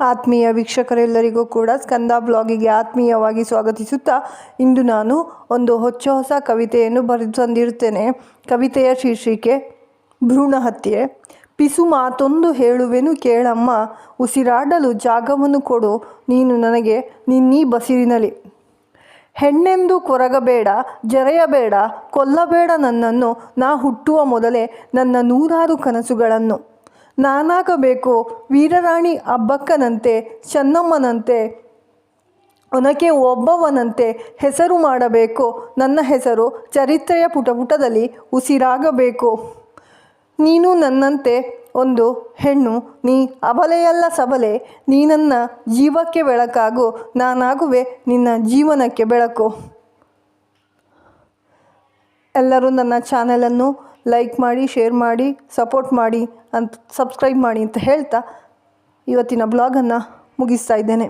ಆತ್ಮೀಯ ವೀಕ್ಷಕರೆಲ್ಲರಿಗೂ ಕೂಡ ಸ್ಕಂದ ಬ್ಲಾಗಿಗೆ ಆತ್ಮೀಯವಾಗಿ ಸ್ವಾಗತಿಸುತ್ತಾ ಇಂದು ನಾನು ಒಂದು ಹೊಚ್ಚ ಹೊಸ ಕವಿತೆಯನ್ನು ಬರೆದು ತಂದಿರುತ್ತೇನೆ. ಕವಿತೆಯ ಶೀರ್ಷಿಕೆ, ಭ್ರೂಣ ಹತ್ಯೆ. ಪಿಸು ಮಾತೊಂದು ಹೇಳುವೆನು ಕೇಳಮ್ಮ, ಉಸಿರಾಡಲು ಜಾಗವನ್ನು ಕೊಡು, ನೀನು ನನಗೆ ನಿನ್ನೀ ಬಸಿರಿನಲ್ಲಿ ಹೆಣ್ಣೆಂದು ಕೊರಗಬೇಡ, ಜರೆಯಬೇಡ, ಕೊಲ್ಲಬೇಡ ನನ್ನನ್ನು, ನಾ ಹುಟ್ಟುವ ಮೊದಲೇ ನನ್ನ ನೂರಾರು ಕನಸುಗಳನ್ನು. ನಾನಾಗಬೇಕು. ವೀರರಾಣಿ ಅಬ್ಬಕ್ಕನಂತೆ, ಚೆನ್ನಮ್ಮನಂತೆ, ಒನಕೆ ಒಬ್ಬವನಂತೆ ಹೆಸರು ಮಾಡಬೇಕು. ನನ್ನ ಹೆಸರು ಚರಿತ್ರೆಯ ಪುಟಪುಟದಲ್ಲಿ ಉಸಿರಾಗಬೇಕು. ನೀನು ನನ್ನಂತೆ ಒಂದು ಹೆಣ್ಣು, ನೀ ಅಬಲೆಯಲ್ಲ ಸಬಲೆ, ನೀ ನನ್ನ ಜೀವಕ್ಕೆ ಬೆಳಕಾಗು, ನಾನಾಗುವೆ ನಿನ್ನ ಜೀವನಕ್ಕೆ ಬೆಳಕು. ಎಲ್ಲರೂ ನನ್ನ ಚಾನಲನ್ನು ಲೈಕ್ ಮಾಡಿ ಶೇರ್ ಮಾಡಿ ಸಪೋರ್ಟ್ ಮಾಡಿ ಅಂತ ಸಬ್ಸ್ಕ್ರೈಬ್ ಮಾಡಿ ಅಂತ ಹೇಳ್ತಾ ಇವತ್ತಿನ ಬ್ಲಾಗನ್ನು ಮುಗಿಸ್ತಾ ಇದ್ದೇನೆ.